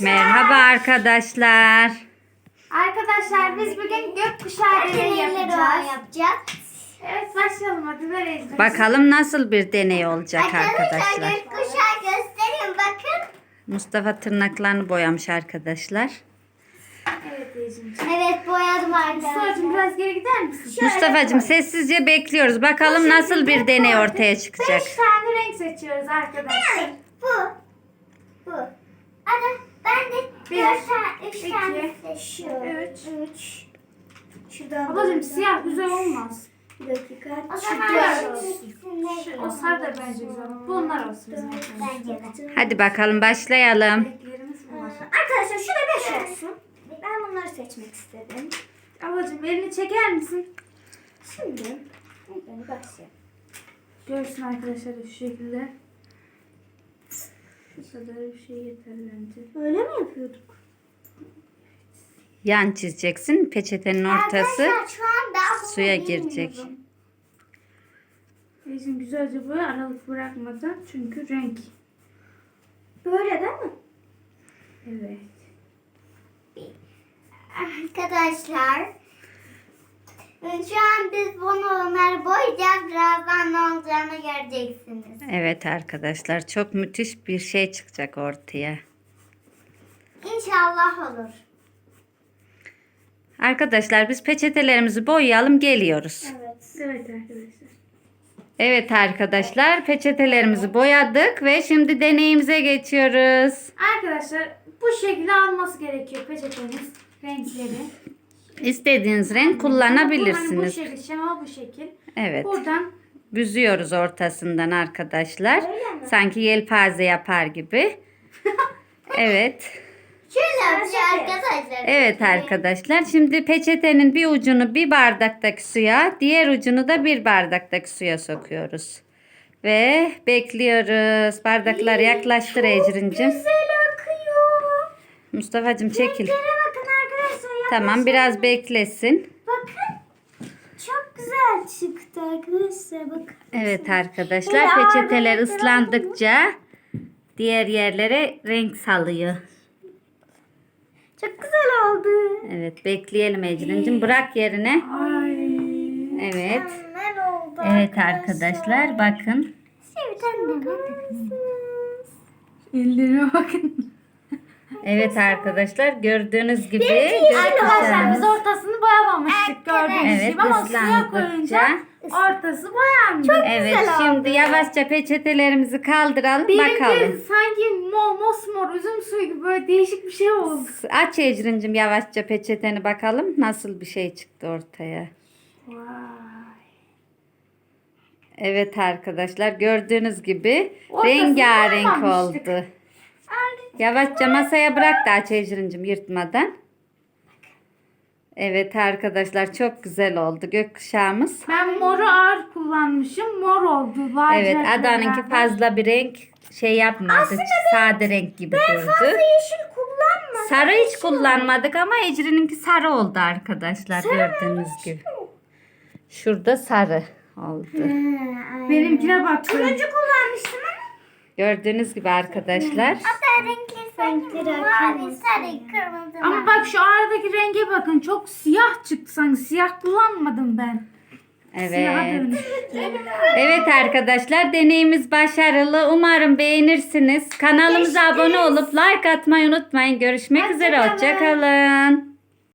Merhaba arkadaşlar. Arkadaşlar biz bugün gökkuşağı deneyi yapacağız. yapacağız. Evet başlayalım hadi ver. Bakalım nasıl bir deney olacak arkadaşlar. gökkuşağı göstereyim bakın. Mustafa tırnaklarını boyamış arkadaşlar. Evet. Evet boyadım Mustafa'cığım arkadaşlar. biraz geri gider misin? Mustafa'cığım sessizce bekliyoruz. Bakalım nasıl bir deney ortaya çıkacak. Beş tane renk seçiyoruz arkadaşlar. Bu. Bu. Bir, iki, üç. Üç. Şuradan Ablacığım siyah güzel olmaz. Bir dakika. O zaman olsun. Şu, o sarı da bence güzel. Bunlar olsun. Bence de. Hadi bakalım başlayalım. Arkadaşlar şurada beş olsun. Ben bunları seçmek istedim. Ablacığım elini çeker misin? Şimdi ben başlayalım. Görsün arkadaşlar şu şekilde. Bu kadar bir şey yeter bence. Öyle mi yapıyorduk? Yan çizeceksin. Peçetenin ortası Arkadaşlar şu an daha bunu suya girecek. Ecrin güzelce böyle aralık bırakmadan çünkü renk. Böyle değil mi? Evet. Arkadaşlar şu an biz bunu onları boyayacağız. Olacağını göreceksiniz. Evet arkadaşlar çok müthiş bir şey çıkacak ortaya. İnşallah olur. Arkadaşlar biz peçetelerimizi boyayalım geliyoruz. Evet. Evet arkadaşlar. Evet arkadaşlar peçetelerimizi boyadık ve şimdi deneyimize geçiyoruz. Arkadaşlar bu şekilde alması gerekiyor peçetemiz renkleri. İstediğiniz renk Hani bu kullanabilirsiniz. şekil, şema bu şekil. Evet. Buradan Büzüyoruz ortasından arkadaşlar. Sanki yelpaze yapar gibi. Evet. Şöyle arkadaşlar. Evet arkadaşlar. Şimdi peçetenin bir ucunu bir bardaktaki suya, diğer ucunu da bir bardaktaki suya sokuyoruz. Ve bekliyoruz. Bardakları yaklaştır Ecrin'cim. Güzel akıyor. Mustafa'cığım çekil. Renklere bakın arkadaşlar. Tamam biraz beklesin. Bakın. Çıktı arkadaşlar. Bakın. Evet arkadaşlar peçeteler ıslandıkça diğer yerlere renk salıyor. Çok güzel oldu. Evet bekleyelim Ecrin'cim. Bırak yerine. ay Evet. Oldu Evet arkadaşlar bakın. Evet anne. ellerime bakın. Evet arkadaşlar gördüğünüz gibi Arkadaşlar biz ortasını boyamamıştık gördüğünüz Evet, gibi ama suya ıslandıkça- koyunca ortası boyandı. Evet şimdi yavaşça peçetelerimizi kaldıralım Benimki bakalım. sanki mo mosmor üzüm suyu gibi böyle değişik bir şey oldu. Aç Ecrin'cim yavaşça peçeteni bakalım nasıl bir şey çıktı ortaya. Vay. Evet arkadaşlar gördüğünüz gibi Ortasını rengarenk boyamamıştık. oldu. Yavaşça masaya bırak da aç Ecrin'cim yırtmadan. Evet arkadaşlar çok güzel oldu gökkuşağımız. Ben moru ağır kullanmışım. Mor oldu. Evet lacivertle Adan'ınki fazla bir renk şey yapmadı. Sade renk gibi durdu. Yeşil kullanma. Sarı hiç kullanmadık ama Ecrin'inki sarı oldu arkadaşlar gördüğünüz gibi. Şurada sarı oldu. Benimkine bak. Turuncu kullanmıştım. Gördüğünüz gibi arkadaşlar. Hatta renkleri sanki mavi, sarı, kırmızı. Ama bak şu aradaki renge bakın. Çok siyah çıktı sanki. Siyah kullanmadım ben. Evet. Evet arkadaşlar deneyimiz başarılı. Umarım beğenirsiniz. Kanalımıza abone olup like atmayı unutmayın. Görüşmek üzere. Hoşçakalın. Hoşçakalın.